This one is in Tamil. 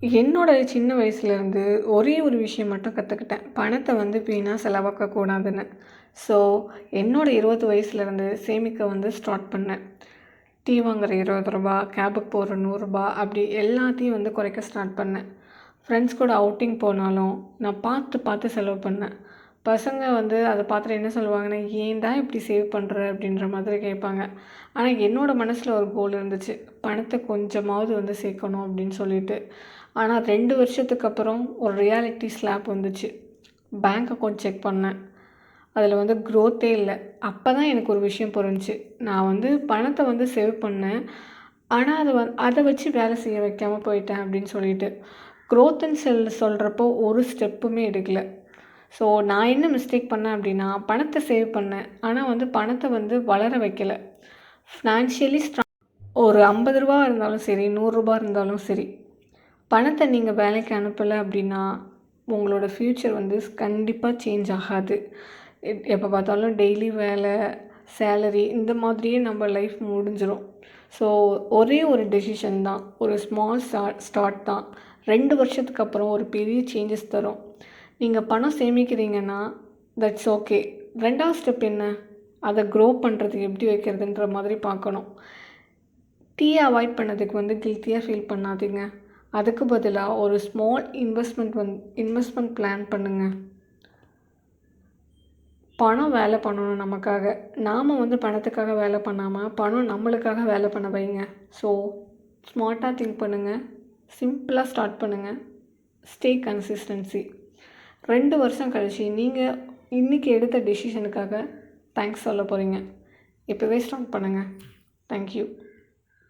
என்னோட சின்ன வயசுலேருந்து ஒரே ஒரு விஷயம் மட்டும் கற்றுக்கிட்டேன் பணத்தை வந்து வீணாக செலவாக்கக்கூடாதுன்னு ஸோ என்னோட இருபது வயசுலேருந்து சேமிக்க வந்து ஸ்டார்ட் பண்ணேன். டீ வாங்குற இருபது ரூபா கேபுக்கு போகிற நூறுரூபா அப்படி எல்லாத்தையும் வந்து குறைக்க ஸ்டார்ட் பண்ணேன். ஃப்ரெண்ட்ஸ் கூட அவுட்டிங் போனாலும் நான் பார்த்து பார்த்து செலவு பண்ணேன். பசங்க வந்து அதை பார்த்துட்டு என்ன சொல்லுவாங்கன்னா ஏன்டா இப்படி சேவ் பண்ணுற அப்படின்ற மாதிரி கேட்பாங்க. ஆனால் என்னோடய மனசில் ஒரு கோல் இருந்துச்சு. பணத்தை கொஞ்சமாவது வந்து சேர்க்கணும் அப்படின்னு சொல்லிட்டு. ஆனால் ரெண்டு வருஷத்துக்கு அப்புறம் ஒரு ரியாலிட்டி ஸ்லாப் வந்துச்சு. பேங்க் அக்கௌண்ட் செக் பண்ணேன். அதில் வந்து க்ரோத்தே இல்லை. அப்போ தான் எனக்கு ஒரு விஷயம் புரிஞ்சுச்சு. நான் வந்து பணத்தை வந்து சேவ் பண்ணேன். ஆனால் அதை வந் அதை வச்சு வேலை செய்ய வைக்காமல் போயிட்டேன் அப்படின்னு சொல்லிட்டு. க்ரோத்துன்னு செல் சொல்கிறப்போ ஒரு ஸ்டெப்புமே எடுக்கலை. ஸோ நான் என்ன மிஸ்டேக் பண்ணேன் அப்படின்னா பணத்தை சேவ் பண்ணேன். ஆனால் வந்து பணத்தை வந்து வளர வைக்கல. ஃபினான்ஷியலி ஸ்ட்ராங் ஒரு ஐம்பது ரூபா இருந்தாலும் சரி நூறுரூபா இருந்தாலும் சரி பணத்தை நீங்கள் வேலைக்கு அனுப்பலை அப்படின்னா உங்களோட ஃப்யூச்சர் வந்து கண்டிப்பாக சேஞ்ச் ஆகாது. எப்போ பார்த்தாலும் டெய்லி வேலை சேலரி இந்த மாதிரியே நம்ம லைஃப் முடிஞ்சிடும் ஸோ ஒரே ஒரு டெசிஷன் தான். ஒரு ஸ்மால் ஸ்டார்ட் ஸ்டார்ட் தான். ரெண்டு வருஷத்துக்கு அப்புறம் ஒரு பெரிய சேஞ்சஸ் தரும். நீங்கள் பணம் சேமிக்கிறீங்கன்னா தட்ஸ் ஓகே ரெண்டாவது ஸ்டெப் என்ன? அதை க்ரோ பண்ணுறதுக்கு எப்படி வைக்கிறதுன்ற மாதிரி பார்க்கணும். டீயை அவாய்ட் பண்ணதுக்கு வந்து கில்ட்டியாக ஃபீல் பண்ணாதீங்க. அதுக்கு பதிலாக ஒரு small investment one investment plan பண்ணுங்கள் பணம் வேலை பண்ணணும் நமக்காக. நாம் வந்து பணத்துக்காக வேலை பண்ணாமல் பணம் நம்மளுக்காக வேலை பண்ண வைங்க. ஸோ ஸ்மார்ட்டாக திங்க் பண்ணுங்கள் சிம்பிளாக ஸ்டார்ட் பண்ணுங்கள் ஸ்டே கன்சிஸ்டன்சி ரெண்டு வருஷம் கழிச்சு நீங்கள் இன்றைக்கி எடுத்த டெசிஷனுக்காக தேங்க்ஸ் சொல்ல போகிறீங்க இப்போவே ஸ்டார்ட் பண்ணுங்கள் தேங்க்யூ